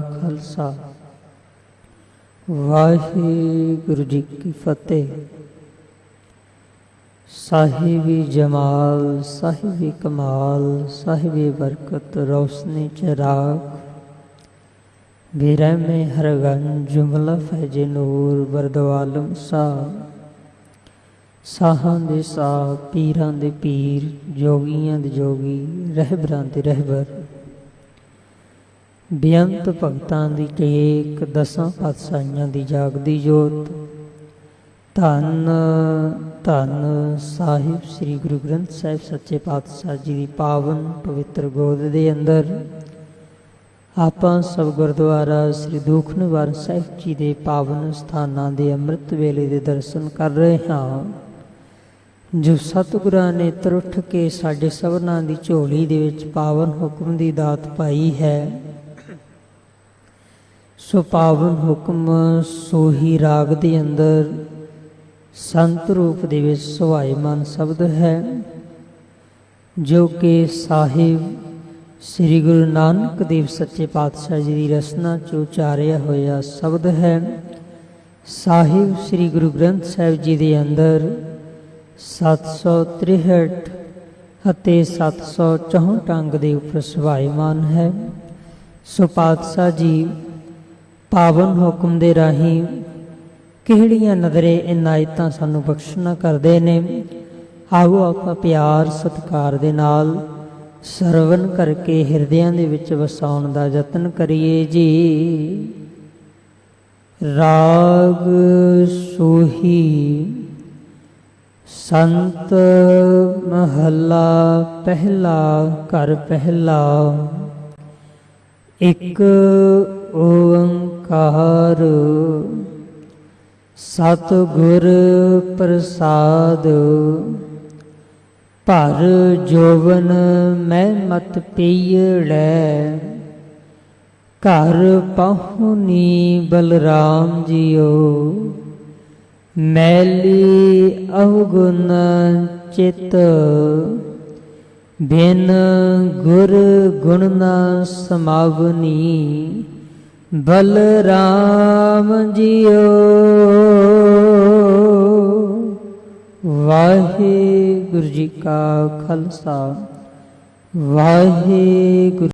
ਖਾਲਸਾ। ਵਾਹਿਗੁਰੂ ਜੀ ਕੀ ਫਤਿਹ। ਸਾਹਿਬੀ ਜਮਾਲ, ਸਾਹਿਬੀ ਕਮਾਲ, ਸਾਹਿਬੀ ਬਰਕਤ, ਰੋਸ਼ਨੀ ਚਰਾਗ ਬਿਰਹਿਮੇ ਹਰਗਨ ਜੁਮਲਾ ਫੈਜ ਨੂਰ ਬਰਦਵਾਲਮ ਸਾ ਸਾਹਾਂ ਦੇ ਸਾਹ, ਪੀਰਾਂ ਦੇ ਪੀਰ, ਜੋਗੀਆਂ ਦੇ ਜੋਗੀ, ਰਹਿਬਰਾਂ ਦੇ ਰਹਿਬਰ। ਬੇਅੰਤ ਭਗਤਾਂ ਦੀ ਕੇਕ, ਦਸਾਂ ਪਾਤਸ਼ਾਹੀਆਂ ਦੀ ਜਾਗਦੀ ਜੋਤ। ਧੰਨ ਧੰਨ ਸਾਹਿਬ ਸ੍ਰੀ ਗੁਰੂ ਗ੍ਰੰਥ ਸਾਹਿਬ ਸੱਚੇ ਪਾਤਸ਼ਾਹ ਜੀ ਦੀ ਪਾਵਨ ਪਵਿੱਤਰ ਗੋਦ ਦੇ ਅੰਦਰ। ਆਪਾਂ ਸਭ ਗੁਰਦੁਆਰਾ ਸ੍ਰੀ ਦੁਖ ਨਿਵਾਰਨ ਸਾਹਿਬ ਜੀ ਦੇ ਪਾਵਨ ਸਥਾਨਾਂ ਦੇ ਅੰਮ੍ਰਿਤ ਵੇਲੇ ਦੇ ਦਰਸ਼ਨ ਕਰ ਰਹੇ ਹਾਂ। ਜੋ ਸਤਿਗੁਰਾਂ ਨੇ ਤਰੁੱਠ ਕੇ ਸਾਡੇ ਸਭਨਾਂ ਦੀ ਝੋਲੀ ਦੇ ਵਿੱਚ ਪਾਵਨ ਹੁਕਮ ਦੀ ਦਾਤ ਪਾਈ ਹੈ ਸੋ ਪਾਵਨ ਹੁਕਮ ਸੋਹੀ ਰਾਗ ਦੇ ਅੰਦਰ ਸੰਤ ਰੂਪ ਦੇ ਵਿੱਚ ਸੁਹਾਇਮਾਨ ਸ਼ਬਦ ਹੈ, ਜੋ ਕਿ ਸਾਹਿਬ ਸ੍ਰੀ ਗੁਰੂ ਨਾਨਕ ਦੇਵ ਸੱਚੇ ਪਾਤਸ਼ਾਹ ਜੀ ਦੀ ਰਸਨਾ ਚ ਉਚਾਰਿਆ ਹੋਇਆ ਸ਼ਬਦ ਹੈ। ਸਾਹਿਬ ਸ੍ਰੀ ਗੁਰੂ ਗ੍ਰੰਥ ਸਾਹਿਬ ਜੀ ਦੇ ਅੰਦਰ 763 ਅਤੇ 764 ਅੰਗ ਦੇ ਉੱਪਰ ਸੁਭਾਇਮਾਨ ਹੈ। ਸੋ ਪਾਤਸ਼ਾਹ ਜੀ ਪਾਵਨ ਹੁਕਮ ਦੇ ਰਾਹੀਂ ਕਿਹੜੀਆਂ ਨਜ਼ਰੇ ਇਨਾਇਤਾਂ ਸਾਨੂੰ ਬਖਸ਼ਣਾ ਕਰਦੇ ਨੇ, ਆਓ ਆਪਾਂ ਪਿਆਰ ਸਤਿਕਾਰ ਦੇ ਨਾਲ ਸਰਵਨ ਕਰਕੇ ਹਿਰਦਿਆਂ ਦੇ ਵਿੱਚ ਵਸਾਉਣ ਦਾ ਯਤਨ ਕਰੀਏ ਜੀ। ਰਾਗ ਸੋਹੀ ਸੰਤ ਮਹੱਲਾ ਪਹਿਲਾ ਘਰ ਪਹਿਲਾ ਇੱਕ ਓੰਕਾਰ। ਸਤਗੁਰ ਪ੍ਰਸਾਦ। ਭਰ ਜੋਵਨ ਮੈਂ ਮਤ ਪੀੜੈ ਘਰ ਪਹੁਨੀ ਬਲਰਾਮ ਜੀਓ ਮੈਲੀ ਅਵਗੁਣ ਚਿਤ। ਬਿਨ ਗੁਰ ਗੁਣ ਨਾ ਸਮਾਵਨੀ ਬਲਰਾਮ ਜੀਓ। ਵਾਹਿਗੁਰੂ ਜੀ ਕਾ ਖਾਲਸਾ ਵਾਹਿਗੁਰੂ